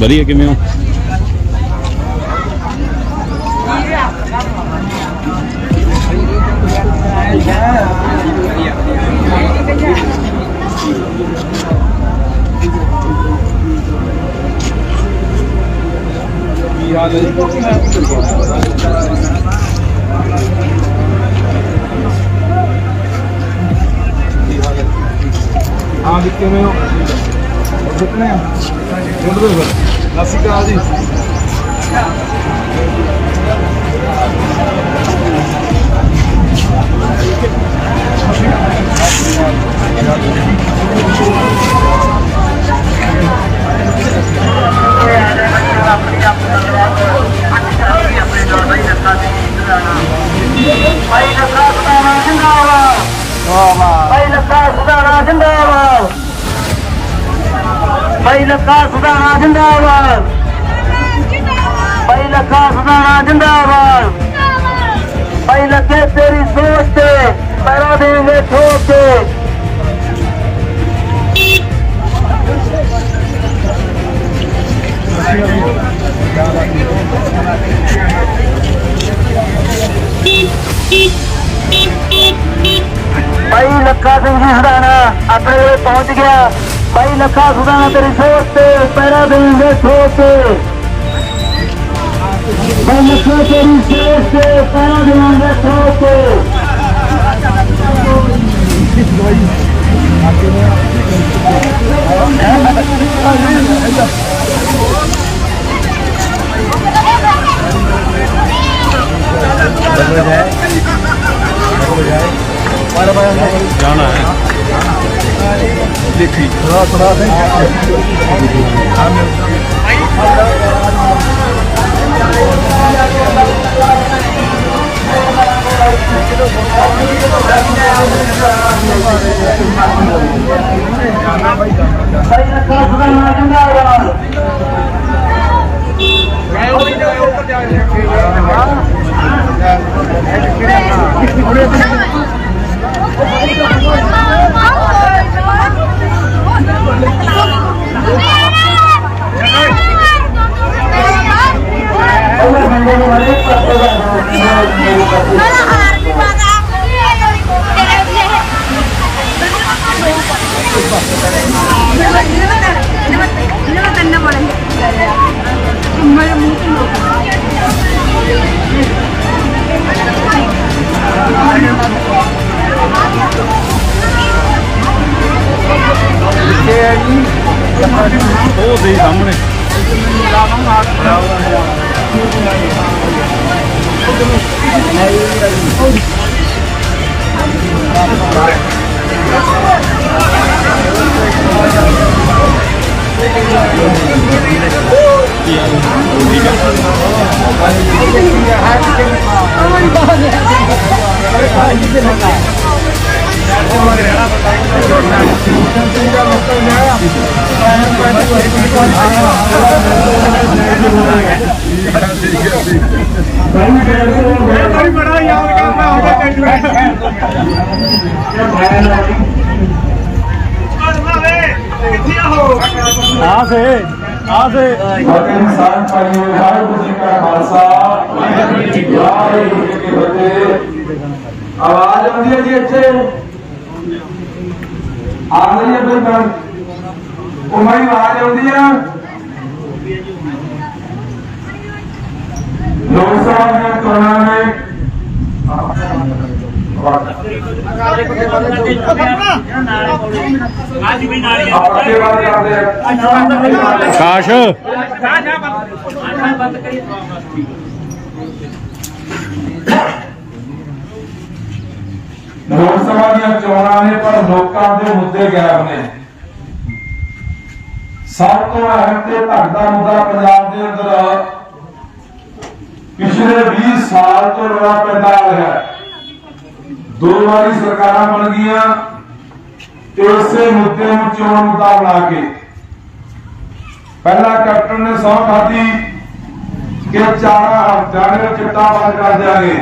ਵਧੀਆ ਕਿਵੇਂ ਹੋ? ਹਾਂ ਜੀ ਕਿਵੇਂ ਹੋ? ਸੁਪਨੇ ਆ? ਮੁੰਡੇ ਸਤਿ ਸ਼੍ਰੀ ਅਕਾਲ ਜੀ। ਭਾਈ ਭਾਈ ਲੱਖਾ ਸਦਾਣਾ ਜਿੰਦਾਬਾਦ ਭਾਈ ਲੱਖਾ ਸਦਾਣਾ ਜਿੰਦਾਬਾਦ ਭਾਈ ਲੱਖੇ ਤੇਰੀ ਸੋਚ ਤੇ ਪੈਰਾ ਦੇਂਗੇ ਠੋਕ ਕੇ ਭਾਈ ਲੱਖਾ ਸਿੰਘ ਜੀ ਸਦਾਣਾ ਆਪਣੇ ਕੋਲੇ ਪਹੁੰਚ ਗਿਆ ਭਾਈ ਲੱਖਾ ਸਦਾਣਾ ਤੇਰੀ ਸੋਚ ਤੇ, ਪੈਰਾ ਦੇਂਗੇ ਠੋਕ ਕੇ ਭਾਈ ਲੱਖਾ ਤੇਰੀ ਸੋਚ ਤੇ, ਪੈਰਾ ਦੇਂਗੇ ਠੋਕ ਕੇ ਜਾਣਾ ਹੈ। ਦੇਖੀ ਥੋੜਾ ਥੋੜਾ ਦੇ ਭਾਈ ਲੱਖਾ ਉਹ ਦੇ ਸਾਹਮਣੇ ਬੜਾ ਯਾਦ ਕਰਦਾ ਹੁੰਦਾ ਤੈਨੂੰ ਆ ਸੇ ਆ ਸੇ ਬਾਕੀ ਇਨਸਾਨ ਪਾਈਏ ਵਾਹਿਗੁਰੂ ਜੀ ਕਾ ਖਾਲਸਾ ਵਾਹਿਗੁਰੂ ਜੀ ਕੀ ਫਤਿਹ ਆਵਾਜ਼ ਆਉਂਦੀ ਹੈ ਜੀ ਇੱਥੇ ਆ ਰਹੀ ਹੈ ਬਿਲਕੁਲ ਉਹ ਆਵਾਜ਼ ਆਉਂਦੀ ਦੀਆਂ ਚੋਣਾਂ ਨੇ ਆਪਾਂ ਕੀ ਬਾਤ ਕਰਦੇ ਆ ਕਾਸ਼। ਲੋਕ ਸਭਾ ਦੀਆਂ ਚੋਣਾਂ ਨੇ ਪਰ ਲੋਕਾਂ ਦੇ ਮੁੱਦੇ ਗਾਇਬ ਨੇ। ਸਭ ਤੋਂ ਅਹਿਮ ਤੇ ਭਗਦਾ ਮੁੱਦਾ ਪੰਜਾਬ ਦੇ ਅੰਦਰ ਪਿਛਲੇ 20 ਸਾਲ ਤੋਂ ਰੌਲਾ ਪੈਂਦਾ ਆ ਰਿਹਾ ਹੈ। ਦੋ ਵਾਰੀ ਸਰਕਾਰਾਂ ਬਣ ਗਈਆਂ ਤੇ ਉਸੇ ਮੁੱਦੇ ਨੂੰ ਚੋਣ ਮੁੱਦਾ ਬਣਾ ਕੇ। ਪਹਿਲਾ ਕੈਪਟਨ ਨੇ ਸੌ ਖਾਦੀ ਕਿ ਚਾਰਾ ਹਫ਼ਤਿਆਂ ਦੇ ਚਿੱਟਾ ਬੰਦ ਕਰ ਦਿਆਂਗੇ।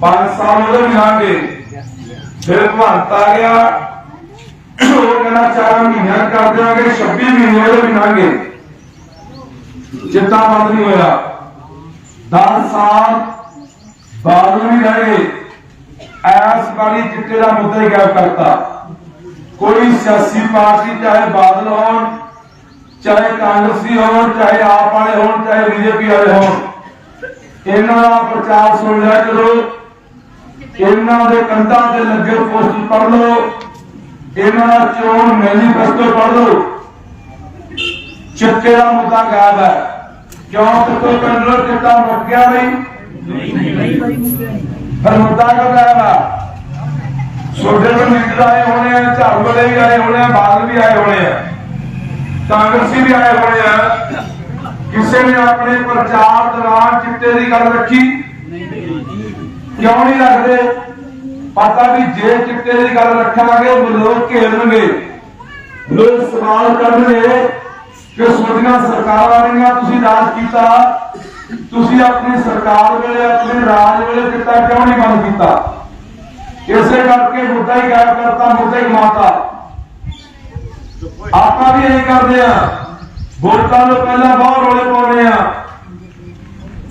ਪੰਜ ਸਾਲ ਉਹਦੇ ਵੀ ਫਿਰ ਭਗਵੰਤ ਆ ਗਿਆ। ਉਹ ਕਹਿੰਦਾ ਚਾਰ ਮਹੀਨਿਆਂ ਕਰ ਦਿਆਂਗੇ 26 ਮਹੀਨੇ ਉਹਦੇ ਵੀ ਲੰਘੇ ਬੰਦ ਨਹੀਂ ਹੋਇਆ। 10 ਸਾਲ ਬਾਅਦ ਵੀ ਰਹਿ ਗਏ। ਐਸ ਵਾਲੀ ਚਿੱਟੇ ਦਾ ਮੁੱਦਾ ਹੀ ਗਾਇਬ ਕਰਤਾ। ਕੋਈ ਸਿਆਸੀ ਪਾਰਟੀ, ਚਾਹੇ ਬਾਦਲ ਹੋਣ, ਚਾਹੇ ਕਾਂਗਰਸੀ ਹੋਣ, ਚਾਹੇ ਆਪ ਵਾਲੇ ਹੋਣ, ਚਾਹੇ ਬੀਜੇਪੀ ਵਾਲੇ ਹੋਣ। ਇਹਨਾਂ ਦਾ ਪ੍ਰਚਾਰ ਸੁਣ ਲਿਆ ਕਰੋ। ਇਹਨਾਂ ਦੇ ਕੰਧਾਂ ਤੇ ਲੱਗੇ ਪੋਸਟਰ ਪੜ੍ਹ ਲਓ। ਇਹਨਾਂ ਦਾ ਚੋਣ ਮੈਨੀਫੈਸਟੋ ਪੜ੍ਹ ਲਓ। ਚਿੱਟੇ ਦਾ ਮੁੱਦਾ ਗਾਇਬ ਹੈ। ਕਿਉਂ? ਤੇ ਕੋਈ ਕੰਟਰੋਲ ਚਿੱਟਾ ਮੁੱਕ ਗਿਆ ਨਹੀਂ ਫਿਰ ਮੁੱਦਾ ਕਿਉਂ ਗਾਇਬ ਹੈ ਛੋਟੇ ਤੋਂ ਲੀਡਰ ਆਏ ਹੋਣੇ ਆ, ਝਾੜੂ ਵਾਲੇ ਵੀ ਆਏ ਹੋਣੇ ਆ, ਬਾਦਲ ਵੀ ਆਏ ਹੋਣੇ ਆ। ਕਾਂਗਰਸੀ ਵੀ ਆਏ ਹੋਣੇ ਆ। ਕਿਸੇ ਨੇ ਆਪਣੇ ਪ੍ਰਚਾਰ ਦੌਰਾਨ ਚਿੱਟੇ ਦੀ ਗੱਲ ਰੱਖੀ? ਕਿਉਂ ਨਹੀਂ ਰੱਖਦੇ? ਪਤਾ ਵੀ ਜੇ ਚਿੱਟੇ ਦੀ ਗੱਲ ਰੱਖਾਂਗੇ ਲੋਕ ਘੇਰਨਗੇ। ਲੋਕ ਸਵਾਲ ਕਰਨਗੇ ਕਿ ਤੁਹਾਡੀਆਂ ਸਰਕਾਰਾਂ ਰਹੀਆਂ ਤੁਸੀਂ ਰਾਜ ਕੀਤਾ। ਤੁਸੀਂ ਆਪਣੀ ਸਰਕਾਰ ਵੇਲੇ, ਆਪਣੇ ਰਾਜ ਵੇਲੇ ਚਿੱਟਾ ਕਿਉਂ ਨਹੀਂ ਬੰਦ ਕੀਤਾ? ਇਸੇ ਕਰਕੇ ਮੁੱਦਾ ਹੀ ਗਾਇਬ ਕਰਤਾ, ਮੁੱਦਾ ਹੀ ਮਾਤਾ ਆਪਾਂ ਵੀ ਇਹੀ ਕਰਦੇ ਆ ਵੋਟਾਂ ਤੋਂ ਪਹਿਲਾਂ ਬਹੁਤ ਰੋਲੇ ਪਾਉਂਦੇ ਆ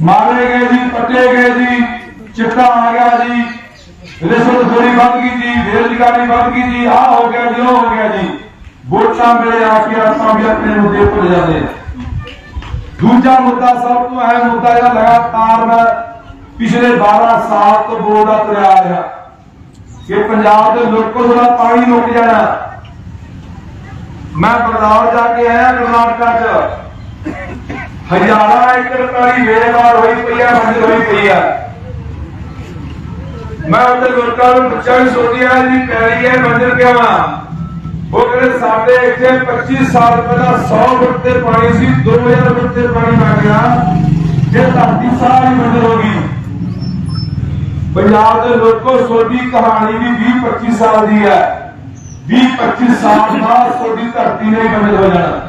ਮਾਰੇ ਗਏ ਜੀ, ਪੱਟੇ ਗਏ ਜੀ, ਚਿੱਟਾ ਆ ਗਿਆ ਜੀ। ਰਿਸ਼ਵਤ ਖੋਰੀ ਵੱਧ ਗਈ ਜੀ ਬੇਰੁਜ਼ਗਾਰੀ ਵੱਧ ਗਈ ਜੀ, ਆਹ ਹੋ ਗਿਆ ਜੀ, ਉਹ ਹੋ ਗਿਆ ਜੀ। ਵੋਟਾਂ ਵੇਲੇ ਆ ਕੇ ਆਪਾਂ ਵੀ ਆਪਣੇ ਮੁੱਦੇ ਭੁੱਲ ਜਾਂਦੇ ਆ। ਦੂਜਾ ਮੁੱਦਾ ਸਭ ਤੋਂ ਅਹਿਮ ਮੁੱਦਾ ਜਿਹੜਾ ਲਗਾਤਾਰ ਮੈਂ ਪਿਛਲੇ 12 ਸਾਲ ਤੋਂ ਬੋਲਦਾ ਤੁਰਿਆ ਆ ਰਿਹਾ। ਕਿ ਪੰਜਾਬ ਦੇ ਲੋਕੋ ਦਾ ਪਾਣੀ ਮੁੱਕ ਜਾਣਾ। ਮੈਂ ਬਰਨਾਲ ਜਾ ਕੇ ਆਇਆ ਕਰਨਾਟਕਾ ਚ। ਹਜ਼ਾਰਾਂ ਏਕੜ ਪੈਲੀ ਵੇਰਵਾਰ ਹੋਈ ਪਈ ਆ ਮੰਜ਼ਿਲ ਹੋਈ ਪਈ ਆ। ਮੈਂ ਉਹਦੇ ਲੋਕਾਂ ਨੂੰ ਪੁੱਛਿਆ ਵੀ ਸੋਚਿਆ ਜੀ ਪੈਲੀ ਹੈ ਮੰਜ਼ਿਲ ਕਿਉਂ ਉਹ ਕਹਿੰਦੇ ਸਾਡੇ ਇੱਥੇ 25 ਸਾਲ ਪਹਿਲਾਂ 100 ਫੁੱਟ ਤੇ ਪਾਣੀ ਸੀ 2000 ਫੁੱਟ ਤੇ ਪਾਣੀ ਆ ਗਿਆ। ਇਹ ਧਰਤੀ ਸਾਰੀ ਮੰਜ਼ਿਲ ਹੋ ਗਈ। ਪੰਜਾਬ ਦੇ ਲੋਕੋ ਸੋਡੀ ਕਹਾਣੀ ਵੀ 20 25 ਸਾਲ ਦੀ ਹੈ। 20 25 ਸਾਲ ਬਾਅਦ ਸੋਡੀ ਧਰਤੀ ਨੇ ਬੰਦ ਹੋ ਜਾਣਾ।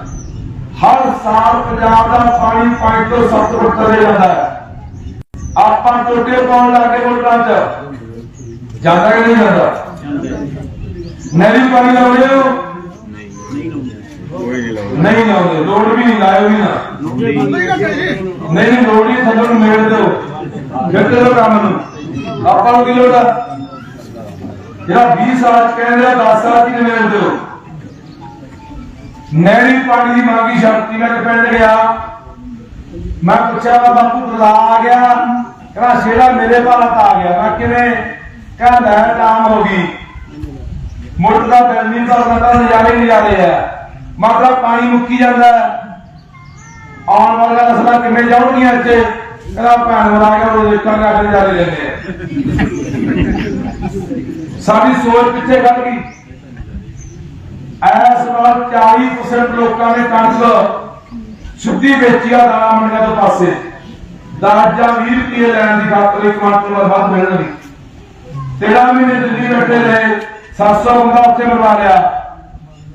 ਹਰ ਸਾਲ ਪੰਜਾਬ ਦਾ ਪਾਣੀ 5 ਤੋਂ 7 ਫੁੱਟ ਥੱਲੇ ਜਾਂਦਾ ਹੈ। ਆਪਾਂ ਟੋਟੇ ਪਾਉਣ ਲੱਗੇ ਮੋਟਰਾਂ 'ਚ। ਜਾਂਦਾ ਕਿ ਨਹੀਂ ਜਾਂਦਾ? ਨਹਿਰੀ ਪਾਣੀ ਲਾਉਂਦੇ ਹੋ ਨਹੀਂ ਲਾਉਂਦੇ। ਲੋੜ ਵੀ ਨਹੀਂ ਲਾਇਓ ਵੀ ਨਾ। ਨਹੀਂ ਨਹੀਂ ਲੋੜ ਨਹੀਂ ਥੱਲੇ ਨੂੰ ਮੇੜ ਦਿਓ। ਫਿਰ ਤੇ ਕੰਮ ਨੂੰ। ਆਪਾਂ ਨੂੰ ਕੀ ਲੋੜ ਆ? ਜਿਹੜਾ 20 ਸਾਲ ਚ ਕਹਿੰਦੇ ਆ 10 ਸਾਲ ਚ ਕਿਵੇਂ ਦਿਓ। ਨਹਿਰੀ ਪਾਣੀ ਦੀ ਮੰਗੀ ਸ਼ਕਤੀ ਮੈਂ ਪਿੰਡ ਗਿਆ। ਮੈਂ ਪੁੱਛਿਆ ਵਾ ਬਾਪੂ ਬੁਲਾ ਆ ਗਿਆ। ਕਹਿੰਦਾ ਸ਼ੇਰਾ ਮੇਰੇ ਤਾਂ ਆ ਗਿਆ। ਮੈਂ ਕਿਵੇਂ? ਕਹਿੰਦਾ ਹੈ ਨਾਮ ਹੋ ਗਈ। ਮੋਟਰ ਦਾ ਬਿੱਲ ਨਹੀਂ ਤਾਂ ਨਜ਼ਾਰੇ ਨਜ਼ਾਰੇ ਆ। ਮਤਲਬ ਪਾਣੀ ਮੁੱਕੀ ਜਾਂਦਾ ਆਉਣ ਵਾਲੀਆਂ ਨਸਲਾਂ ਕਿਵੇਂ ਜਾਣਗੀਆਂ ਇੱਥੇ? ਕਹਿੰਦਾ, ਭੈਣ ਮਰਾ ਗਿਆ ਉਹ ਦੇਖਾਂਗੇ ਅੱਜ ਨਜ਼ਾਰੇ ਲੈਂਦੇ ਸਾਡੀ ਸੋਚ ਪਿੱਛੇ ਖੜ ਗਈ। ਐਸ ਵਾਰ 40% ਲੋਕਾਂ ਨੇ ਕਣਕ ਸਿੱਧੀ ਵੇਚੀ ਆ ਦਾਣਾ ਮੰਡੀਆਂ ਤੋਂ ਪਾਸੇ। ਦਾਜਾ 20 ਰੁਪਏ ਲੈਣ ਦੀ ਖਾਤਰ ਇੱਕ ਕੁਆਂਟਲ ਵੱਧ ਮਿਲਣਗੇ 13 ਮਹੀਨੇ ਦਿੱਲੀ ਬੈਠੇ ਰਹੇ 700 ਬੰਦਾ ਉੱਥੇ ਮਰਵਾ ਲਿਆ।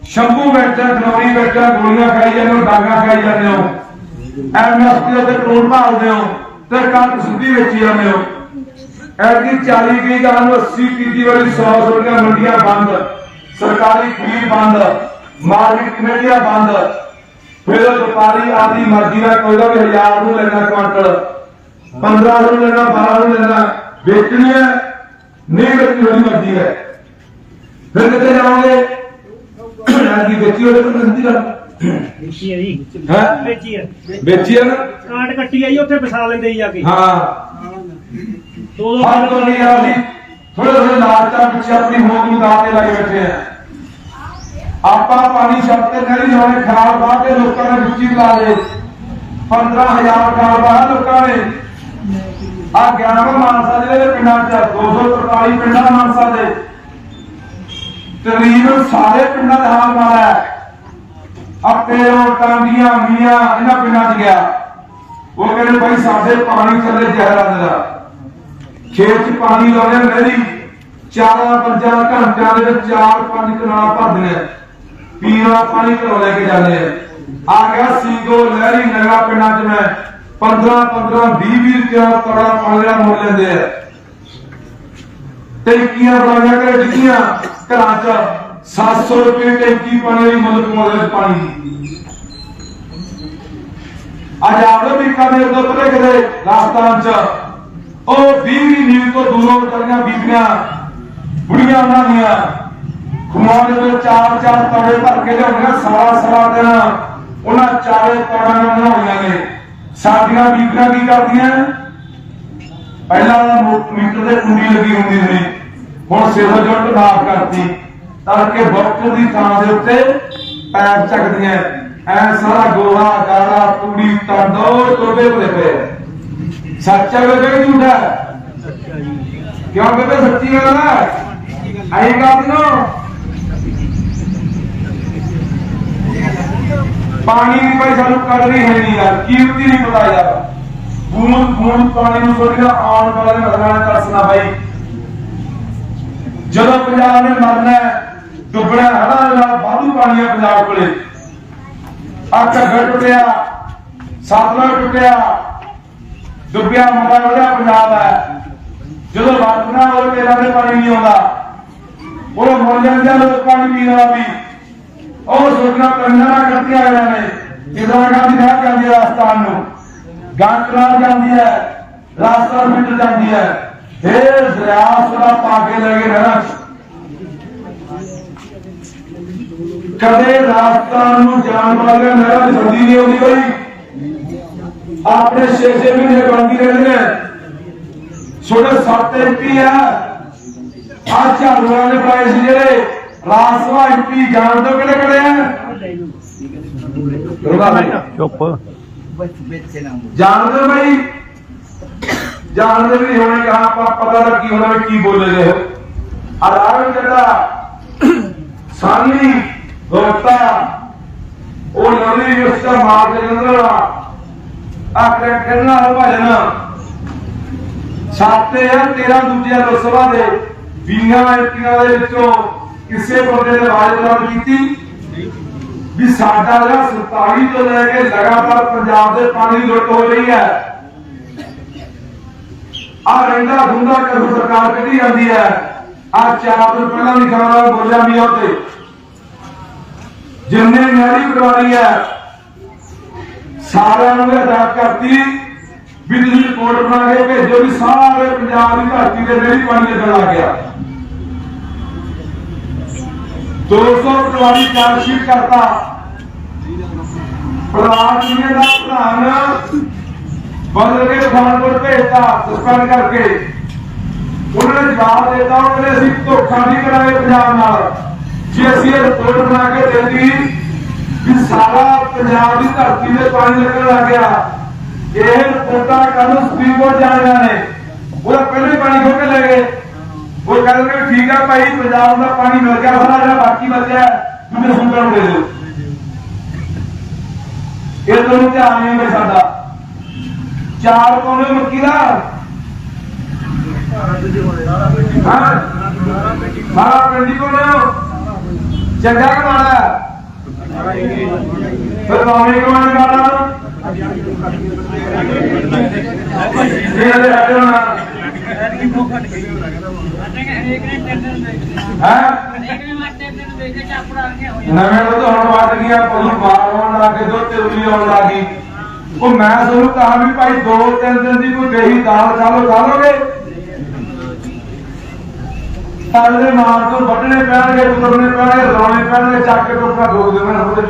ਸ਼ੰਭੂ ਬੈਠਾ ਗਨੌਰੀ ਬੈਠਾ ਗੋਲੀਆਂ ਖਾਈ ਜਾਂਦੇ ਹੋ, ਡਾਂਗਾ ਖਾਈ ਜਾਂਦੇ ਹੋ। ਐਮਐਸਪੀ ਤੇ ਕਰੋੜ ਭਾਲਦੇ ਹੋ ਤੇ ਕਣਕ ਸਿੱਧੀ ਵੇਚੀ ਜਾਂਦੇ ਹੋ। ਐਡੀ 40 ਗਈ ਗਾਂ ਨੂੰ 80 ਕੀਤੀ ਵਾਲੀ 100 ਸੋਡੀਆਂ ਮੰਡੀਆਂ ਬੰਦ, ਸਰਕਾਰੀ ਖਰੀਦ ਬੰਦ, ਮਾਰਕੀਟ ਕਮੇਟੀਆਂ ਬੰਦ। ਫਿਰ ਵਪਾਰੀ ਆਦੀ ਮਰਜ਼ੀ ਨਾਲ ਕੋਈ ਦਾ ਵੀ ਹਜ਼ਾਰ ਨੂੰ ਲੈਣਾ ਕੁਆਂਟਲ। 15 ਨੂੰ ਲੈਣਾ 12 ਨੂੰ ਲੈਣਾ ਵੇਚਣੀ ਹੈ। ਨਹੀਂ ਵੇਚਣੀ ਉਹਦੀ ਮਰਜ਼ੀ ਹੈ। ਫਿਰ ਕਿੱਥੇ ਜਾਓਗੇ ਐਡੀ ਵੇਚੀ ਉਹਦੇ ਕੋਲ ਨਹੀਂ ਗੱਲ? ਵੇਚੀ ਹੈ ਜੀ। ਹੈ? ਵੇਚੀ ਹੈ। ਵੇਚੀ ਹੈ ਨਾ? ਕਾਟ ਕੱਟੀ ਆਈ ਉੱਥੇ ਫਸਾ ਲੈਂਦੇ ਜਾ ਕੇ। ਹਾਂ। ਦੋ ਦੋ ਹਰ ਕੋਈ ਨਹੀਂ ਆ ਅਸੀਂ ਥੋੜੇ ਥੋੜੇ ਲਾਲਚਾਂ ਪਿੱਛੇ ਆਪਣੀ ਹੋਂਦ ਨੂੰ ਦਾਅ ਤੇ ਲਾਏ ਬੈਠੇ ਆ। ਆਪਾਂ ਪਾਣੀ ਛੱਡ ਤੇ ਨਹੀਂ ਜਾਣੇ ਖਰਾਬ ਬਾਹ ਕੇ ਲੋਕਾਂ ਨੇ ਵਿੱਚ ਹੀ ਲਾ ਲਏ। 15000 ਖਰਾਬ ਬਾਹ ਲੋਕਾਂ ਨੇ। ਆ ਗਿਆਨ ਮਾਨਸਾ ਜ਼ਿਲ੍ਹੇ ਦੇ ਪਿੰਡਾਂ ਚ 243 ਪਿੰਡਾਂ ਮਾਨਸਾ ਦੇ। ਤਕਰੀਬਨ ਸਾਰੇ ਪਿੰਡਾਂ ਦਾ ਹਾਲ ਮਾਰਾ ਹੈ। ਆਪੇ ਉਹ ਟਾਂਡੀਆਂ, ਮੀਆਂ, ਇਹਨਾਂ ਪਿੰਡਾਂ ਚ ਗਿਆ। ਉਹ ਕਹਿੰਦੇ ਭਾਈ ਸਾਡੇ ਪਾਣੀ ਥੱਲੇ ਜ਼ਹਿਰ ਆਉਂਦਾ ਖੇਤ ਚ ਪਾਣੀ ਲਾਉਂਦੇ ਨਹਿਰੀ ਚਾਰਾਂ ਪੰਜਾਂ ਘੰਟਿਆਂ ਦੇ ਵਿੱਚ ਚਾਰ ਪੰਜ ਕਨਾਲ ਭਰਦੇ ਨੇ ਪੀਣਾ ਪਾਣੀ ਘਰੋਂ ਲੈ ਕੇ ਜਾਂਦੇ ਆ। ਆ ਗਿਆ ਸੀਗੋ ਲਹਿਰੀ ਨਗਰਾ ਪਿੰਡਾਂ ਚ ਮੈਂ। 15 15 20 20 ਰੁਪਇਆ ਕੜਾ ਪਾਣੀ ਦਾ ਲੈਂਦੇ ਆ। ਟੈਂਕੀਆਂ ਬਣਾਈਆਂ ਕਰ ਡਿੱਗੀਆਂ, ਘਰਾਂ ਚ 700 ਰੁਪਏ ਟੈਂਕੀ ਪਾਣੀ ਦੀ ਮੁੱਲ ਕਮਾਉਂਦੇ ਪਾਣੀ। ਦੀ ਅੱਜ ਆਵਲੇ ਬੀਕਾਨੇਰ ਤੋਂ ਪਰੇ ਕਿਤੇ ਰਾਜਸਥਾਨ ਚ। ਉਹ 20 ਨੀਲ ਤੋਂ ਦੂਰੋਂ ਵਿਚਾਰੀਆਂ ਬੀਬੀਆਂ, ਬੁੜੀਆਂ ਉਹਨਾਂ ਦੀਆਂ। ਖੁਮਾਨ ਦੇ ਚਾਰ ਚਾਰ ਤਵੇ ਭਰ ਕੇ ਲਿਆਉਂਦੀਆਂ, ਸਾਰਾ ਸਾਰਾ ਦਿਨ ਉਹਨਾਂ ਚਾਰੇ ਤੜਾਂ ਨੂੰ ਬਣਾਉਣੀਆਂ ਨੇ। ਸਾਡੀਆਂ ਬੀਬੀਆਂ ਕੀ ਕਰਦੀਆਂ? ਪਹਿਲਾਂ ਮੀਟਰ ਦੇ ਕੁੰਡੀ ਲੱਗੀ ਹੁੰਦੀ ਸੀ। ਹੁਣ ਸਿਵਲ ਜੁੱਟ ਮਾਫ ਕਰਤੀ। ਤੜਕੇ ਬੋਕਰ ਦੀ ਥਾਂ ਦੇ ਉੱਤੇ ਪੈਰ ਚੱਕਦੀਆਂ ਐ ਸਾਰਾ ਗੋਹਾ, ਗਾੜਾ, ਤੂੜੀ, ਤੰਦੋ ਟੋਬੇ ਭਰੇ ਪਏ ਸੱਚਾ ਵੇ ਝੂਠਾ ਕਿਉਂ ਬੇਬੇ ਸੱਚੀ ਗੱਲ ਹੈ ਆਈ ਗੱਲ ਨੂੰ ਪਾਣੀ ਦੀ ਭਾਈ ਸਾਨੂੰ ਕਦਰੀ ਹੈ ਨਹੀਂ ਯਾਰ ਕੀਮਤੀ ਨਹੀਂ ਪਤਾ ਯਾਰ। ਬੂੰਦ ਬੂੰਦ ਪਾਣੀ ਨੂੰ ਸੋਚਦਾ ਆਉਣ ਵਾਲੇ ਨਜ਼ਰਾਂ ਨੇ ਤਰਸਣਾ ਬਾਈ ਜਦੋਂ ਪੰਜਾਬ ਨੇ ਮਰਨਾ ਡੁੱਬਣਾ ਹੜਾ ਦੇ ਨਾਲ ਵਾਧੂ ਪਾਣੀ ਪੰਜਾਬ ਕੋਲੇ। ਆ ਘੱਗਰ ਟੁੱਟਿਆ ਸਤਲੁਜ ਟੁੱਟਿਆ, ਡੁੱਬਿਆ ਮਰਾ ਵਧਿਆ ਪੰਜਾਬ ਹੈ। ਜਦੋਂ ਵਰਤਣਾ ਹੋਵੇ, ਤੇਰਾ ਦੇ ਪਾਣੀ ਨਹੀਂ ਆਉਂਦਾ। ਉਹ ਮਰ ਜਾਂਦੇ ਲੋਕ ਪਾਣੀ ਪੀਣ ਵਾਲਾ ਵੀ। ਉਹ ਸੋਚਣਾ ਕੰਨਾਂ ਕਰਤੀਆਂ ਇਹਨਾਂ ਨੇ, ਜਿੱਦਾਂ ਗਾਂਧੀ ਨਹਿਰ ਜਾਂਦੀ ਹੈ ਰਾਜਸਥਾਨ ਨੂੰ। ਗਾਂਕਰਾਰ ਜਾਂਦੀ ਹੈ, ਰਾਜਸਥਾਨ ਵਿੱਚ ਜਾਂਦੀ ਹੈ। ਫੇਰ ਦਰਿਆ ਸੁਰਾ ਪਾ ਕੇ ਲੈ ਗਏ ਕਦੇ ਰਾਜਸਥਾਨ ਨੂੰ ਜਾਣ ਵਾਲਿਆਂ ਨਹਿਰਾਂ ਦੀ ਸੰਧੀ ਨਹੀਂ ਆਉਂਦੀ ਬਈ ਆਪਣੇ ਛੇ ਛੇ ਮਹੀਨੇ ਬਣਦੀ ਰਹਿੰਦੇ ਨੇ ਛੋਟੇ ਸੱਤ ਐਮਪੀ ਆ। ਆ ਝਾੜੂਆਂ ਨੇ ਪਾਏ ਸੀ ਜਿਹੜੇ ਰਾਜਸਭਾ ਐਮਪੀ ਜਾਣ ਤੋਂ ਕਿਹੜੇ ਕਿਹੜੇ ਆ? ਚੁੱਪ। ਜਾਣਦੇ ਹੋ ਬਈ? ਜਾਣਦੇ ਵੀ ਹੋਣੇ ਕਹਾ ਆਪਾਂ ਪਤਾ ਲੱਗ ਹੋਣਾ ਵੀ ਕੀ ਬੋਲੇ ਜੇ ਆਰਾਮ ਜੱਟਾ ਸਾਨੀ ਦੋਸਤਾ ਉਹ ਨਵੀਂ ਯੂਸਤਾ ਮਾਰ ਕੇ ਜੰਦਰ ਆਖਰੇ ਕਰਨਾ ਹੈ ਭਜਨ? ਸਾਤੇ ਆ 13 ਦੂਜਿਆਂ ਲੋਕ ਸਭਾ ਦੇ ਵੀਆਂ ਐਮਪੀਆਂ ਦੇ ਵਿੱਚੋਂ ਕਿਸੇ ਬੰਦੇ ਨੇ ਰਾਜਨਾਮ ਕੀਤੀ ਵੀ ਸਾਡਾ ਜਿਹੜਾ 47 ਤੋਂ ਲੈ ਕੇ ਲਗਾਤਾਰ ਪੰਜਾਬ ਦੇ ਪਾਣੀ ਦੀ ਲੁੱਟ ਹੋ ਰਹੀ ਹੈ। ਆ ਰਹਿੰਦਾ ਹੁੰਦਾ ਕਰੂ ਸਰਕਾਰ ਕੱਢੀ ਜਾਂਦੀ ਹੈ। ਆ ਚਾਰ ਦਿਨ ਪਹਿਲਾਂ ਵੀ ਖਾਣਾ ਬੋਲਿਆ ਵੀ ਉੱਤੇ। ਜਿੰਨੇ ਨਹਿਰੀ ਕਰਵਾਈ ਹੈ, ਸਾਰਿਆਂ ਨੂੰ ਹਦਾਇਤ ਕਰਤੀ ਵੀ ਤੁਸੀਂ ਰਿਪੋਰਟ ਬਣਾ ਕੇ ਭੇਜੋ ਵੀ ਸਾਰੇ ਪੰਜਾਬ ਦੀ ਧਰਤੀ ਤੇ ਮੇਰੀ ਪਾਣੀ ਲੱਗਣ ਲੱਗ ਗਿਆ। 200 ਪਟਵਾਰੀ ਚਾਰਜ ਕਰਤਾ। ਪ੍ਰਧਾਨ ਜੀ ਦਾ ਪ੍ਰਧਾਨ ਬਦਲ ਕੇ ਪਠਾਨਕੋਟ ਭੇਜਤਾ ਸਸਪੈਂਡ ਕਰਕੇ। ਉਹਨਾਂ ਨੇ ਜਵਾਬ ਦਿੱਤਾ, ਉਹ ਕਹਿੰਦੇ ਅਸੀਂ ਧੋਖਾ ਨਹੀਂ ਕਰਾਂਗੇ ਪੰਜਾਬ ਨਾਲ। ਜੇ ਅਸੀਂ ਇਹ ਰਿਪੋਰਟ ਬਣਾ ਕੇ ਦੇਤੀ ਕਿ ਸਾਰਾ ਪੰਜਾਬ ਦੀ ਧਰਤੀ ਤੇ ਪਾਣੀ ਲੱਗਣ ਲੱਗ ਗਿਆ, ਇਹ ਰਿਪੋਰਟਾਂ ਕੱਲ ਨੂੰ ਸੁਪਰੀਮ ਕੋਰਟ ਜਾਣੀਆਂ ਨੇ। ਉਹਦਾ ਪਹਿਲੇ ਪਾਣੀ ਖੋਲ ਕੇ ਲੈ ਗਏ। ਉਹ ਕਹਿੰਦੇ ਨੇ ਵੀ ਠੀਕ ਆ ਭਾਈ ਪੰਜਾਬ ਦਾ ਪਾਣੀ ਮਿਲ ਗਿਆ ਸਾਰਾ ਜਿਹੜਾ ਬਾਕੀ ਬਚਿਆ ਦੂਜੇ ਸੂਬਿਆਂ ਨੂੰ ਦੇ ਦਿਓ ਇਹ ਤੁਹਾਨੂੰ ਧਿਆਨ ਨਹੀਂ ਹੈ ਸਾਡਾ ਚਾਰ ਕੋਨੇ ਮੱਕੀ ਦਾ ਹਾਂ ਸਾਰਾ ਪਿੰਡੀ ਕੋਨੇ ਚੰਗਾ ਕਿ ਮਾੜਾ ਹੈ? ਫਿਰ ਨੌਵੇਂ ਕੋਨੇ ਮਾੜਾ ਇਹ ਦੇ ਹੱਥ ਹੋਣਾ ਹੈ ਨਵੇਂ ਤੋਂ ਹੁਣ ਵੱਧ ਗਿਆ ਪਸ਼ੂ ਬਾਹਰ ਹੋਣ ਲੱਗ ਗਏ ਦੁੱਧ ਆਉਣ ਲੱਗ ਗਈ। ਉਹ ਮੈਂ ਤੁਹਾਨੂੰ ਕਹਾ ਵੀ ਭਾਈ ਦੋ ਤਿੰਨ ਦਿਨ ਦੀ ਕੋਈ ਗਈ ਦਾਲ ਖਾ ਲੋ ਖਾ ਲੋਗੇ ਤਾਲੇ ਮਾਰ ਤੋਂ ਵੱਢਣੇ ਪੈਣਗੇ ਕੁੱਟਣੇ ਪੈਣਗੇ ਰੌਣੇ ਪੈਣਗੇ, ਚੱਕ ਕੇ ਟੋਕਾ ਠੋਕ ਦੇਣਾ ਉਹਦੇ